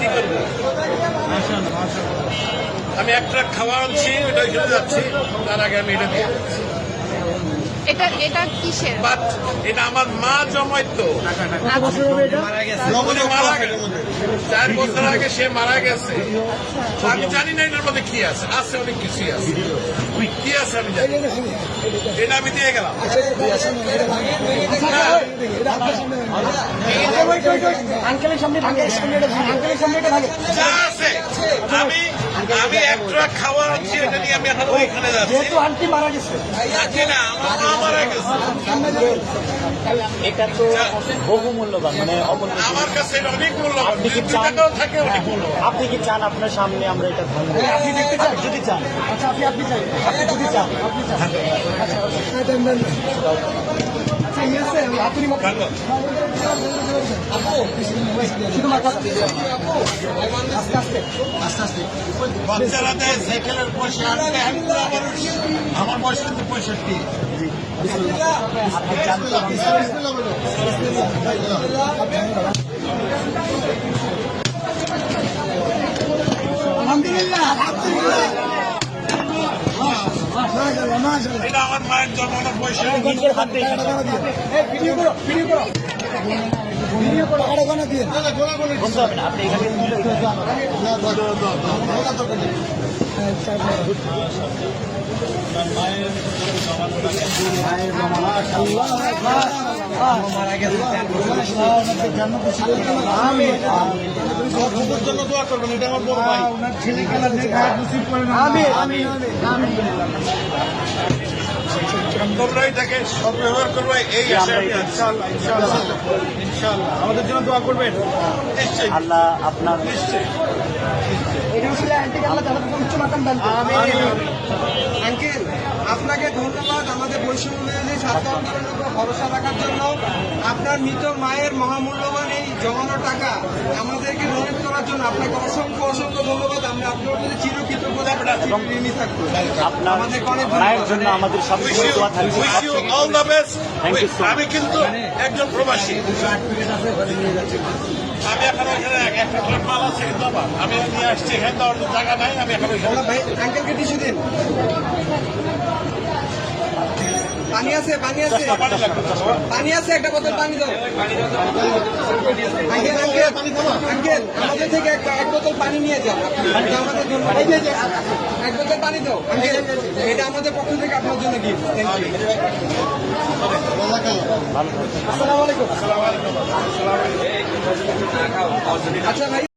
কি করব আমি এক ট্রাক খাওয়া আনছি ওটা ওইখানে যাচ্ছি। তার আগে আমি এটা দিয়ে এটা এটা কিসের? বাট এটা আমার মা জমাইতো। উনি মারা গেছে। চার বছর আগে সে মারা গেছে। আমি জানি না এটার মধ্যে কি আছে আছে অনেক কিছুই আছে। কি আছে আমি জানি। এটা আমি দিয়ে গেলাম। আমি আমি এক ট্রাক খাওয়া এটা নিয়ে আমি এখন ওইখানে যাচ্ছি। যেহেতু আন্টি মারা গেছে। যাচ্ছি না আমার মারা গেছে। এটা তো বহু মূল্যবান মানে অমূল্য। আমার কাছে অনেক মূল্যবান। আপনি কি চান? থাকে অনেক মূল্যবান। আপনি কি চান আপনার সামনে আমরা এটা ভাঙবো আপনি দেখতে চান? যদি চান। আচ্ছা আপনি আপনি চাই আপনি যদি চান। আপনি চান আচ্ছা আচ্ছা। বাচ্চারা সাইকেলের পয়সা আমার বয়স কিন্তু পঁয়ষট্টি এটা আমার মায়ের জন্মানোর পয়সা নিজের হাতে ভিডিও করো ভিডিও করো ভিডিও করো আড়া গানা দিয়ে বলতে হবে না আপনি এখানে তুলে জন্য দোয়া করবেন এটা আমার বড় ভাই আমিন। আমিন। আমিন তোমরা এটাকে সদ্ব্যবহার করবে এই আমাদের জন্য দোয়া করবেন নিশ্চয়ই আল্লাহ আপনার নিশ্চয়ই। আঙ্কেল। আপনাকে ধন্যবাদ আমাদের বৈষম্য বিরোধী ছাত্র আন্দোলনের উপর ভরসা রাখার জন্য। আপনার মৃত মায়ের মহামূল্যবান এই জমানো টাকা আমাদেরকে জন্য আপনাকে অসংখ্য অসংখ্য ধন্যবাদ। আমরা আপনার প্রতি চিরকৃতজ্ঞ ঋণী থাকব আপনার আমাদেরকে অনেক মায়ের জন্য আমাদের সবসময় দোয়া থাকবে. আমি কিন্তু একজন প্রবাসী। আমি এখন এক- একটা মাল আছে কিন্তু আমার আমি নিয়ে আসছি এখানে জায়গা নাই আমি এখন ভাই আঙ্কেলকে টিস্যু দিন। পানি আছে পানি আছে। পানি আছে, একটা বোতল পানি দাও। আমাদের থেকে এক বোতল পানি নিয়ে এটা আমাদের জন্য এক বোতল পানি দাও। আঙ্কেল, এটা আমাদের পক্ষ থেকে আপনার জন্য গিফট আচ্ছা ভাই।